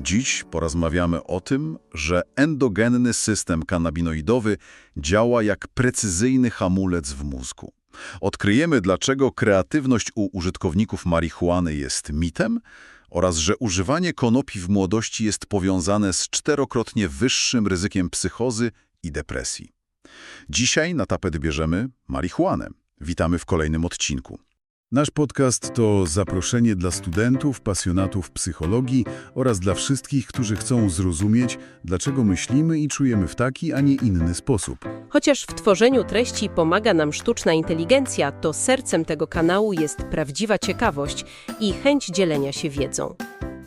Dziś porozmawiamy o tym, że endogenny system kanabinoidowy działa jak precyzyjny hamulec w mózgu. Odkryjemy, dlaczego kreatywność u użytkowników marihuany jest mitem oraz że używanie konopi w młodości jest powiązane z czterokrotnie wyższym ryzykiem psychozy i depresji. Dzisiaj na tapet bierzemy marihuanę. Witamy w kolejnym odcinku. Nasz podcast to zaproszenie dla studentów, pasjonatów psychologii oraz dla wszystkich, którzy chcą zrozumieć, dlaczego myślimy i czujemy w taki, a nie inny sposób. Chociaż w tworzeniu treści pomaga nam sztuczna inteligencja, to sercem tego kanału jest prawdziwa ciekawość i chęć dzielenia się wiedzą.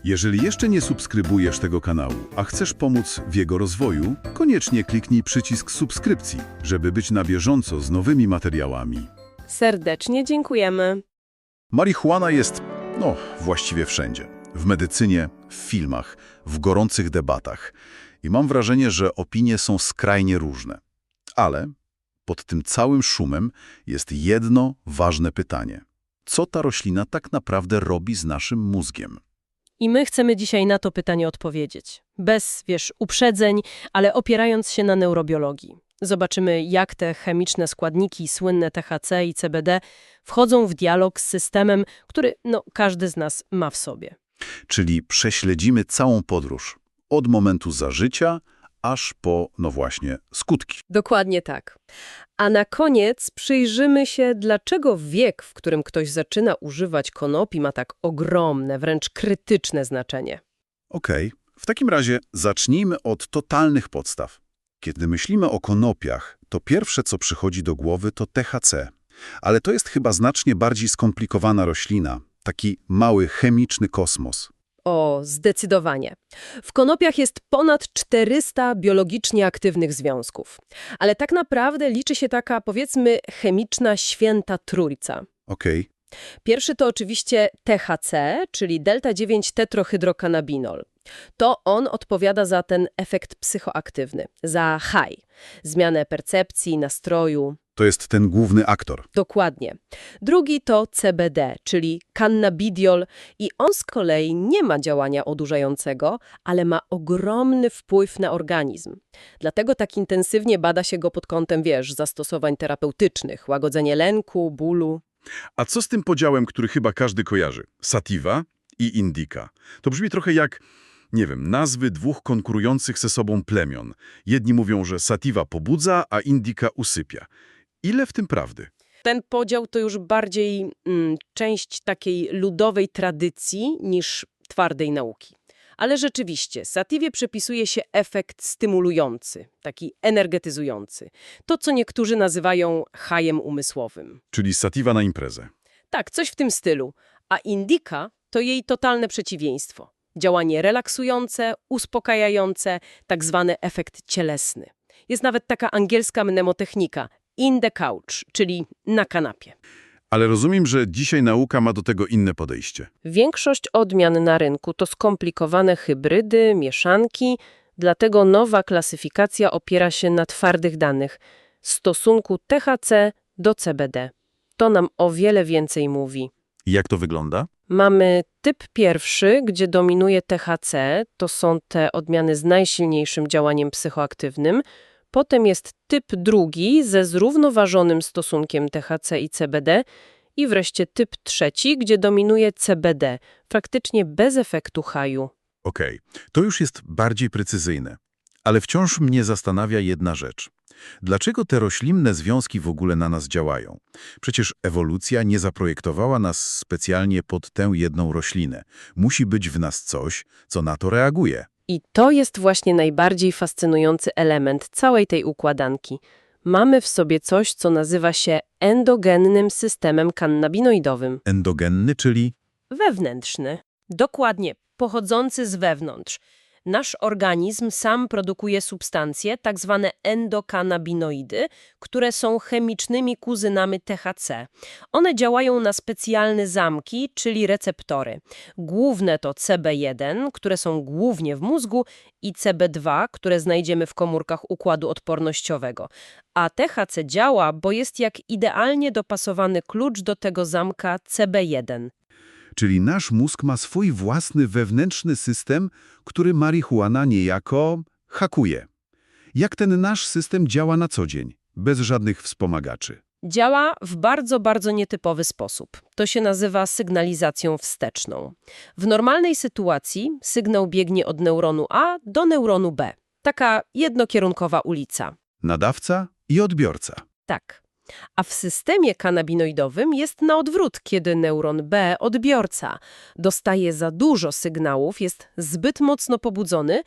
Jeżeli jeszcze nie subskrybujesz tego kanału, a chcesz pomóc w jego rozwoju, koniecznie kliknij przycisk subskrypcji, żeby być na bieżąco z nowymi materiałami. Serdecznie dziękujemy. Marihuana jest, no, właściwie wszędzie. W medycynie, w filmach, w gorących debatach. I mam wrażenie, że opinie są skrajnie różne. Ale pod tym całym szumem jest jedno ważne pytanie. Co ta roślina tak naprawdę robi z naszym mózgiem? I my chcemy dzisiaj na to pytanie odpowiedzieć. Bez, wiesz, uprzedzeń, ale opierając się na neurobiologii. Zobaczymy, jak te chemiczne składniki, słynne THC i CBD, wchodzą w dialog z systemem, który no, każdy z nas ma w sobie. Czyli prześledzimy całą podróż. Od momentu zażycia, aż po, no właśnie, skutki. Dokładnie tak. A na koniec przyjrzymy się, dlaczego wiek, w którym ktoś zaczyna używać konopi, ma tak ogromne, wręcz krytyczne znaczenie. Okej, w takim razie zacznijmy od totalnych podstaw. Kiedy myślimy o konopiach, to pierwsze, co przychodzi do głowy, to THC. Ale to jest chyba znacznie bardziej skomplikowana roślina, taki mały chemiczny kosmos. O, zdecydowanie. W konopiach jest ponad 400 biologicznie aktywnych związków. Ale tak naprawdę liczy się taka, powiedzmy, chemiczna święta trójca. Okej, Pierwszy to oczywiście THC, czyli delta-9 tetrohydrokannabinol. To on odpowiada za ten efekt psychoaktywny, za high, zmianę percepcji, nastroju. to jest ten główny aktor. Dokładnie. Drugi to CBD, czyli cannabidiol i on z kolei nie ma działania odurzającego, ale ma ogromny wpływ na organizm. Dlatego tak intensywnie bada się go pod kątem, wiesz, zastosowań terapeutycznych, łagodzenie lęku, bólu. A co z tym podziałem, który chyba każdy kojarzy? Sativa i Indica. To brzmi trochę jak, nie wiem, nazwy dwóch konkurujących ze sobą plemion. Jedni mówią, że Sativa pobudza, a Indica usypia. Ile w tym prawdy? Ten podział to już bardziej mm, część takiej ludowej tradycji niż twardej nauki. Ale rzeczywiście, satywie przypisuje się efekt stymulujący, taki energetyzujący. To, co niektórzy nazywają hajem umysłowym. Czyli Sativa na imprezę. Tak, coś w tym stylu. A indyka to jej totalne przeciwieństwo. Działanie relaksujące, uspokajające, tak zwany efekt cielesny. Jest nawet taka angielska mnemotechnika in the couch, czyli na kanapie. Ale rozumiem, że dzisiaj nauka ma do tego inne podejście. Większość odmian na rynku to skomplikowane hybrydy, mieszanki, dlatego nowa klasyfikacja opiera się na twardych danych stosunku THC do CBD. To nam o wiele więcej mówi. Jak to wygląda? Mamy typ pierwszy, gdzie dominuje THC, to są te odmiany z najsilniejszym działaniem psychoaktywnym. Potem jest typ drugi ze zrównoważonym stosunkiem THC i CBD i wreszcie typ trzeci, gdzie dominuje CBD, praktycznie bez efektu haju. Okej, to już jest bardziej precyzyjne. Ale wciąż mnie zastanawia jedna rzecz. Dlaczego te roślinne związki w ogóle na nas działają? Przecież ewolucja nie zaprojektowała nas specjalnie pod tę jedną roślinę. Musi być w nas coś, co na to reaguje. I to jest właśnie najbardziej fascynujący element całej tej układanki. Mamy w sobie coś, co nazywa się endogennym systemem kannabinoidowym. Endogenny, czyli Wewnętrzny. Dokładnie, pochodzący z wewnątrz. Nasz organizm sam produkuje substancje, tak zwane endokannabinoidy, które są chemicznymi kuzynami THC. One działają na specjalne zamki, czyli receptory. Główne to CB1, które są głównie w mózgu, i CB2, które znajdziemy w komórkach układu odpornościowego. A THC działa, bo jest jak idealnie dopasowany klucz do tego zamka CB1. Czyli nasz mózg ma swój własny wewnętrzny system, który marihuana niejako hakuje. Jak ten nasz system działa na co dzień, bez żadnych wspomagaczy? Działa w bardzo, bardzo nietypowy sposób. To się nazywa sygnalizacją wsteczną. W normalnej sytuacji sygnał biegnie od neuronu A do neuronu B. Taka jednokierunkowa ulica. Nadawca i odbiorca. Tak. A w systemie kanabinoidowym jest na odwrót, kiedy neuron B, odbiorca, dostaje za dużo sygnałów, jest zbyt mocno pobudzony,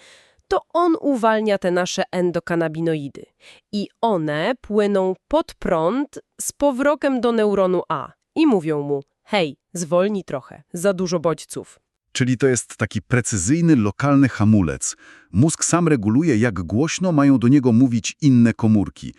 to on uwalnia te nasze endokanabinoidy. I one płyną pod prąd z powrotem do neuronu A i mówią mu, hej, zwolnij trochę, za dużo bodźców. Czyli to jest taki precyzyjny, lokalny hamulec. Mózg sam reguluje, jak głośno mają do niego mówić inne komórki.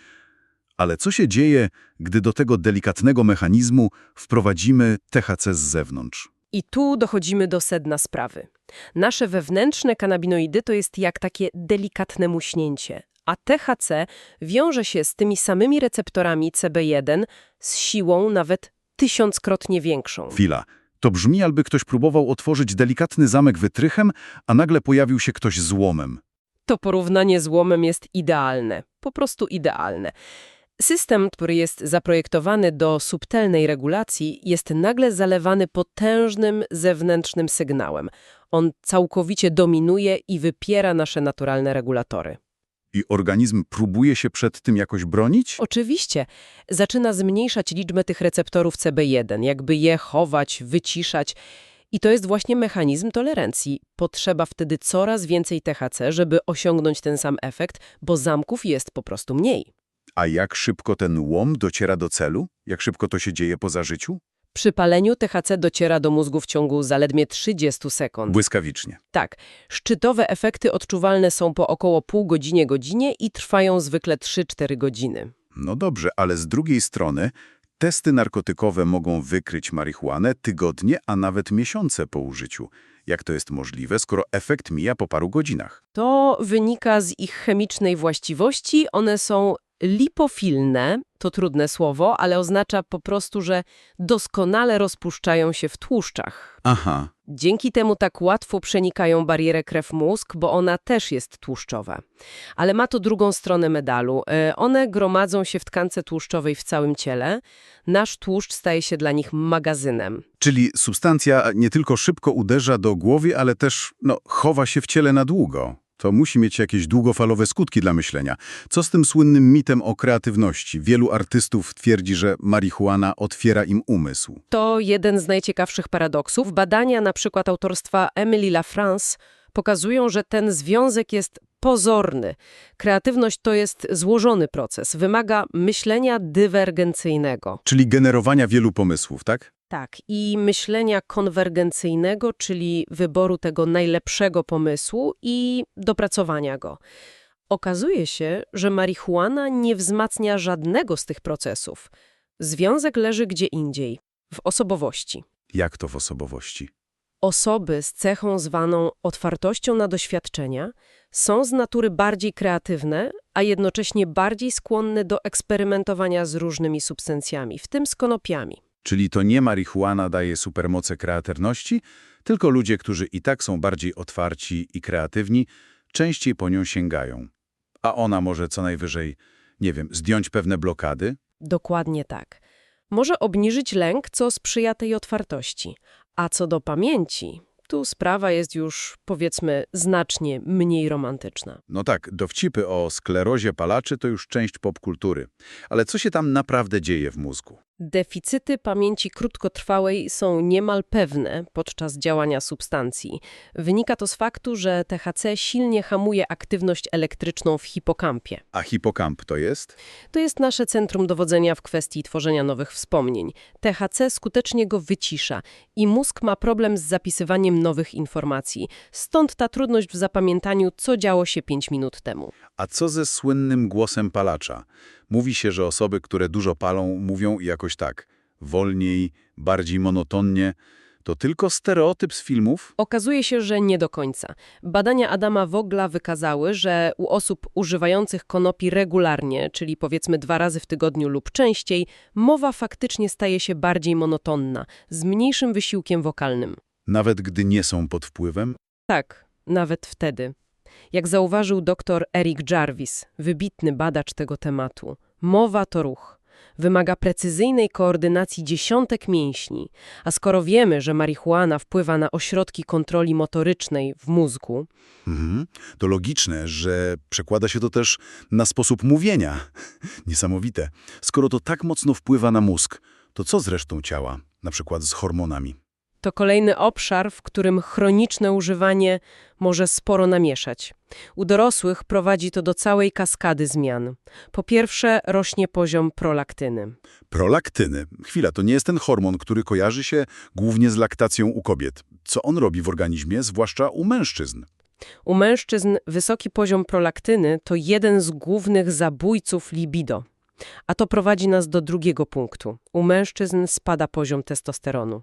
Ale co się dzieje, gdy do tego delikatnego mechanizmu wprowadzimy THC z zewnątrz? I tu dochodzimy do sedna sprawy. Nasze wewnętrzne kanabinoidy to jest jak takie delikatne muśnięcie, a THC wiąże się z tymi samymi receptorami CB1 z siłą nawet tysiąckrotnie większą. Chwila. To brzmi, jakby ktoś próbował otworzyć delikatny zamek wytrychem, a nagle pojawił się ktoś z łomem. To porównanie z łomem jest idealne, po prostu idealne. System, który jest zaprojektowany do subtelnej regulacji, jest nagle zalewany potężnym zewnętrznym sygnałem. On całkowicie dominuje i wypiera nasze naturalne regulatory. I organizm próbuje się przed tym jakoś bronić? Oczywiście, zaczyna zmniejszać liczbę tych receptorów CB1, jakby je chować, wyciszać. I to jest właśnie mechanizm tolerancji. Potrzeba wtedy coraz więcej THC, żeby osiągnąć ten sam efekt, bo zamków jest po prostu mniej. A jak szybko ten łom dociera do celu? Jak szybko to się dzieje po zażyciu? Przy paleniu THC dociera do mózgu w ciągu zaledwie 30 sekund. Błyskawicznie. Tak, szczytowe efekty odczuwalne są po około pół godzinie, godzinie i trwają zwykle 3-4 godziny. No dobrze, ale z drugiej strony testy narkotykowe mogą wykryć marihuanę tygodnie, a nawet miesiące po użyciu. Jak to jest możliwe, skoro efekt mija po paru godzinach? To wynika z ich chemicznej właściwości. One są lipofilne, to trudne słowo, ale oznacza po prostu, że doskonale rozpuszczają się w tłuszczach. Aha, Dzięki temu tak łatwo przenikają barierę krew-mózg, bo ona też jest tłuszczowa. Ale ma to drugą stronę medalu. E, One gromadzą się w tkance tłuszczowej w całym ciele. Nasz tłuszcz staje się dla nich magazynem. czyli substancja nie tylko szybko uderza do głowy, ale też no, chowa się w ciele na długo. To musi mieć jakieś długofalowe skutki dla myślenia. Co z tym słynnym mitem o kreatywności? Wielu artystów twierdzi, że marihuana otwiera im umysł. To jeden z najciekawszych paradoksów. Badania na przykład autorstwa Emily LaFrance pokazują, że ten związek jest pozorny. Kreatywność to jest złożony proces, wymaga myślenia dywergencyjnego. Czyli generowania wielu pomysłów, tak? Tak, i myślenia konwergencyjnego, czyli wyboru tego najlepszego pomysłu i dopracowania go. Okazuje się, że marihuana nie wzmacnia żadnego z tych procesów. Związek leży gdzie indziej, w osobowości. Jak to w osobowości? Osoby z cechą zwaną otwartością na doświadczenia są z natury bardziej kreatywne, a jednocześnie bardziej skłonne do eksperymentowania z różnymi substancjami, w tym z konopiami. Czyli to nie marihuana daje supermoce kreatywności, tylko ludzie, którzy i tak są bardziej otwarci i kreatywni, częściej po nią sięgają. A ona może co najwyżej, nie wiem, zdjąć pewne blokady? Dokładnie tak. Może obniżyć lęk, co sprzyja tej otwartości. A co do pamięci, tu sprawa jest już, powiedzmy, znacznie mniej romantyczna. No tak, dowcipy o sklerozie palaczy to już część popkultury. Ale co się tam naprawdę dzieje w mózgu? Deficyty pamięci krótkotrwałej są niemal pewne podczas działania substancji. Wynika to z faktu, że THC silnie hamuje aktywność elektryczną w hipokampie. A hipokamp to jest? To jest nasze centrum dowodzenia w kwestii tworzenia nowych wspomnień. THC skutecznie go wycisza i mózg ma problem z zapisywaniem nowych informacji. Stąd ta trudność w zapamiętaniu, co działo się 5 minut temu. A co ze słynnym głosem palacza? Mówi się, że osoby, które dużo palą, mówią jakoś tak, wolniej, bardziej monotonnie. To tylko stereotyp z filmów? Okazuje się, że nie do końca. Badania Adama Wogla wykazały, że u osób używających konopi regularnie, czyli powiedzmy dwa razy w tygodniu lub częściej, mowa faktycznie staje się bardziej monotonna, z mniejszym wysiłkiem wokalnym. Nawet gdy nie są pod wpływem? Tak, nawet wtedy. Jak zauważył dr Eric Jarvis, wybitny badacz tego tematu, mowa to ruch. Wymaga precyzyjnej koordynacji dziesiątek mięśni, a skoro wiemy, że marihuana wpływa na ośrodki kontroli motorycznej w mózgu, Mhm. To logiczne, że przekłada się to też na sposób mówienia. Niesamowite. Skoro to tak mocno wpływa na mózg, to co z resztą ciała, na przykład z hormonami? To kolejny obszar, w którym chroniczne używanie może sporo namieszać. U dorosłych prowadzi to do całej kaskady zmian. Po pierwsze, rośnie poziom prolaktyny. Prolaktyny. Chwila, to nie jest ten hormon, który kojarzy się głównie z laktacją u kobiet. Co on robi w organizmie, zwłaszcza u mężczyzn? U mężczyzn wysoki poziom prolaktyny to jeden z głównych zabójców libido. A to prowadzi nas do drugiego punktu. U mężczyzn spada poziom testosteronu.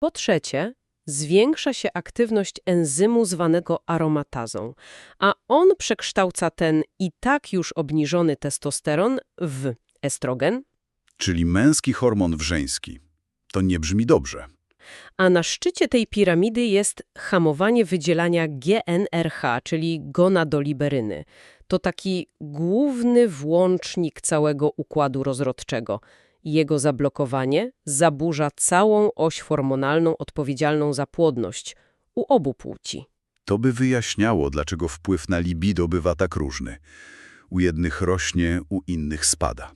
Po trzecie, zwiększa się aktywność enzymu zwanego aromatazą, a on przekształca ten i tak już obniżony testosteron w estrogen, Czyli męski hormon w żeński. To nie brzmi dobrze. a na szczycie tej piramidy jest hamowanie wydzielania GNRH, czyli gonadoliberyny. To taki główny włącznik całego układu rozrodczego. Jego zablokowanie zaburza całą oś hormonalną odpowiedzialną za płodność u obu płci. To by wyjaśniało, dlaczego wpływ na libido bywa tak różny. U jednych rośnie, u innych spada.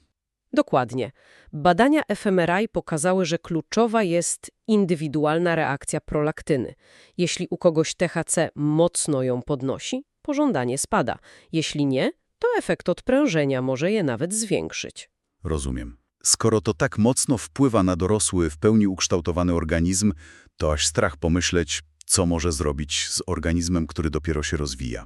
Dokładnie. Badania fMRI pokazały, że kluczowa jest indywidualna reakcja prolaktyny. Jeśli u kogoś THC mocno ją podnosi, pożądanie spada. Jeśli nie, to efekt odprężenia może je nawet zwiększyć. Rozumiem. Skoro to tak mocno wpływa na dorosły, w pełni ukształtowany organizm, to aż strach pomyśleć, co może zrobić z organizmem, który dopiero się rozwija.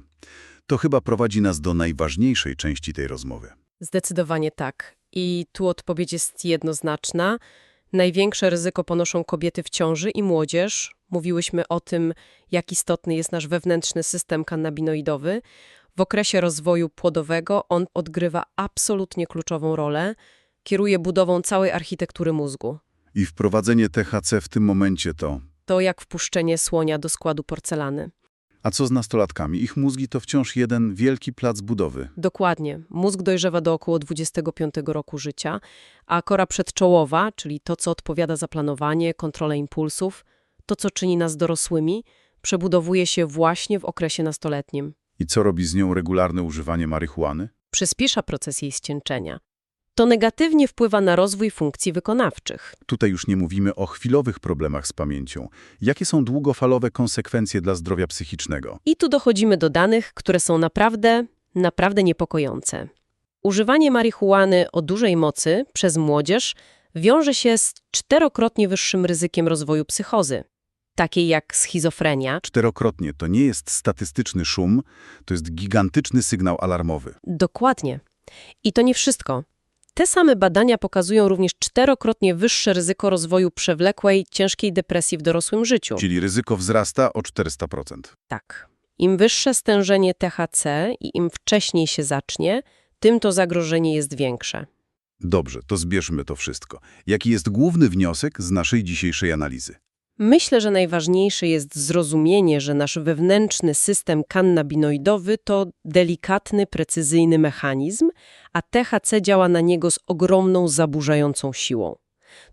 To chyba prowadzi nas do najważniejszej części tej rozmowy. Zdecydowanie tak. I tu odpowiedź jest jednoznaczna. Największe ryzyko ponoszą kobiety w ciąży i młodzież. Mówiłyśmy o tym, jak istotny jest nasz wewnętrzny system kannabinoidowy. W okresie rozwoju płodowego on odgrywa absolutnie kluczową rolę. Kieruje budową całej architektury mózgu. I wprowadzenie THC w tym momencie to... To jak wpuszczenie słonia do składu porcelany. A co z nastolatkami? Ich mózgi to wciąż jeden wielki plac budowy. Dokładnie. Mózg dojrzewa do około 25 roku życia, a kora przedczołowa, czyli to, co odpowiada za planowanie, kontrolę impulsów, to, co czyni nas dorosłymi, przebudowuje się właśnie w okresie nastoletnim. I co robi z nią regularne używanie marihuany? Przyspiesza proces jej ścięczenia. To negatywnie wpływa na rozwój funkcji wykonawczych. Tutaj już nie mówimy o chwilowych problemach z pamięcią. Jakie są długofalowe konsekwencje dla zdrowia psychicznego? I tu dochodzimy do danych, które są naprawdę, naprawdę niepokojące. Używanie marihuany o dużej mocy przez młodzież wiąże się z czterokrotnie wyższym ryzykiem rozwoju psychozy, takiej jak schizofrenia. Czterokrotnie to nie jest statystyczny szum, to jest gigantyczny sygnał alarmowy. Dokładnie. I to nie wszystko. Te same badania pokazują również czterokrotnie wyższe ryzyko rozwoju przewlekłej, ciężkiej depresji w dorosłym życiu. Czyli ryzyko wzrasta o 400%. Tak. Im wyższe stężenie THC i im wcześniej się zacznie, tym to zagrożenie jest większe. Dobrze, to zbierzmy to wszystko. Jaki jest główny wniosek z naszej dzisiejszej analizy? Myślę, że najważniejsze jest zrozumienie, że nasz wewnętrzny system kannabinoidowy to delikatny, precyzyjny mechanizm, a THC działa na niego z ogromną, zaburzającą siłą.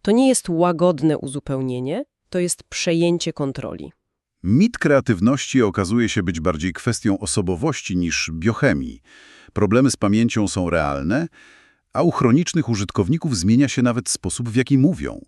To nie jest łagodne uzupełnienie, to jest przejęcie kontroli. Mit kreatywności okazuje się być bardziej kwestią osobowości niż biochemii. Problemy z pamięcią są realne, a u chronicznych użytkowników zmienia się nawet sposób, w jaki mówią.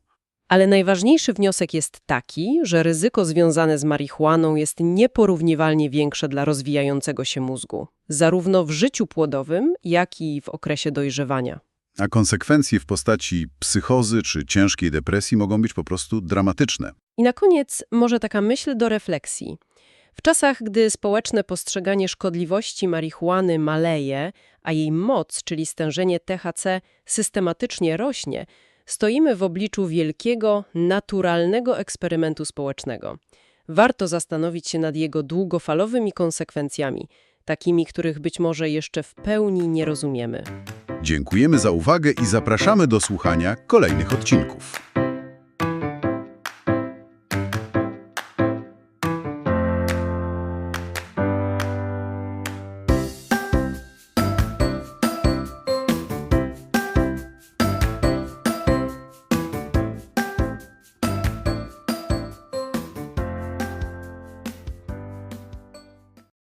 Ale najważniejszy wniosek jest taki, że ryzyko związane z marihuaną jest nieporównywalnie większe dla rozwijającego się mózgu, zarówno w życiu płodowym, jak i w okresie dojrzewania. A konsekwencje w postaci psychozy czy ciężkiej depresji mogą być po prostu dramatyczne. I na koniec może taka myśl do refleksji. W czasach, gdy społeczne postrzeganie szkodliwości marihuany maleje, a jej moc, czyli stężenie THC, systematycznie rośnie, Stoimy w obliczu wielkiego, naturalnego eksperymentu społecznego. Warto zastanowić się nad jego długofalowymi konsekwencjami, takimi, których być może jeszcze w pełni nie rozumiemy. Dziękujemy za uwagę i zapraszamy do słuchania kolejnych odcinków.